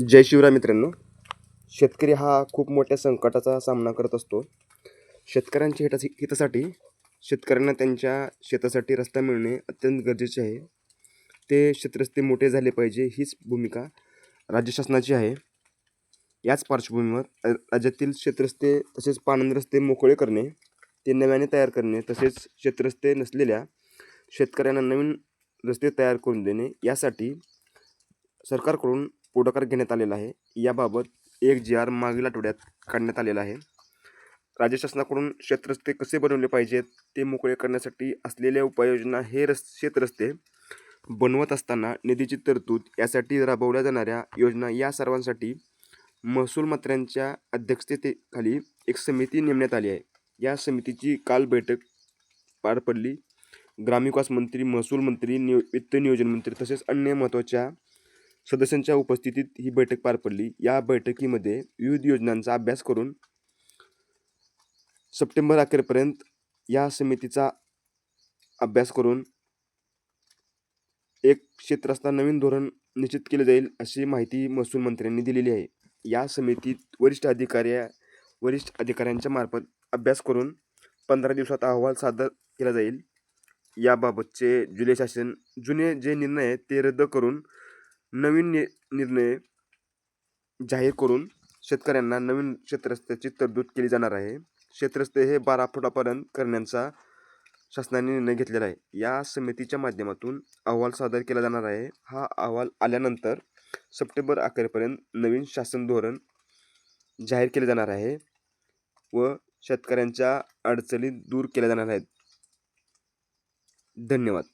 जय शिवराय मित्रांनो. शेतकरी हा खूप मोठ्या संकटाचा सामना करत असतो. शेतकऱ्यांच्या हिता हितासाठी शेतकऱ्यांना त्यांच्या शेतासाठी रस्ता मिळणे अत्यंत गरजेचे आहे. ते शेतरस्ते मोठे झाले पाहिजे हीच भूमिका राज्य शासनाची आहे. याच पार्श्वभूमीवर राज्यातील शेतरस्ते तसेच पाणंद रस्ते मोकळे करणे ते नव्याने तयार करणे तसेच शेतरस्ते नसलेल्या शेतकऱ्यांना नवीन रस्ते तयार करून देणे यासाठी सरकारकडून पुढाकार घेण्यात आलेला आहे. याबाबत एक जी आर मागील आठवड्यात काढण्यात आलेला आहे. राज्य शासनाकडून शेतरस्ते कसे बनवले पाहिजेत ते मोकळे करण्यासाठी असलेल्या उपाययोजना हे रस शेतरस्ते बनवत असताना निधीची तरतूद यासाठी राबवल्या जाणाऱ्या योजना या सर्वांसाठी महसूल मंत्र्यांच्या अध्यक्षतेखाली एक समिती नेमण्यात आली आहे. या समितीची काल बैठक पार पडली. ग्रामविकास मंत्री महसूल मंत्री नियो वित्त नियोजन मंत्री तसेच अन्य महत्त्वाच्या सदस्यांच्या उपस्थितीत ही बैठक पार पडली. या बैठकीमध्ये विविध योजनांचा अभ्यास करून सप्टेंबर अखेरपर्यंत या समितीचा अभ्यास करून एक क्षेत्रस्था नवीन धोरण निश्चित केले जाईल अशी माहिती महसूल मंत्र्यांनी दिलेली आहे. या समितीत वरिष्ठ अधिकारी वरिष्ठ अधिकाऱ्यांच्या मार्फत अभ्यास करून पंधरा दिवसात अहवाल सादर केला जाईल. याबाबतचे जुलै शासन जुने जे निर्णय आहेत ते रद्द करून नवीन नि निर्णय जाहीर करून शेतकऱ्यांना नवीन क्षेत्रस्त्याची तरतूद केली जाणार आहे. क्षेत्रस्ते हे बारा फुटापर्यंत करण्याचा शासनाने निर्णय घेतलेला आहे. या समितीच्या माध्यमातून अहवाल सादर केला जाणार आहे. हा अहवाल आल्यानंतर सप्टेंबर अखेरपर्यंत नवीन शासन धोरण जाहीर केले जाणार आहे व शेतकऱ्यांच्या अडचणी दूर केल्या जाणार आहेत. धन्यवाद.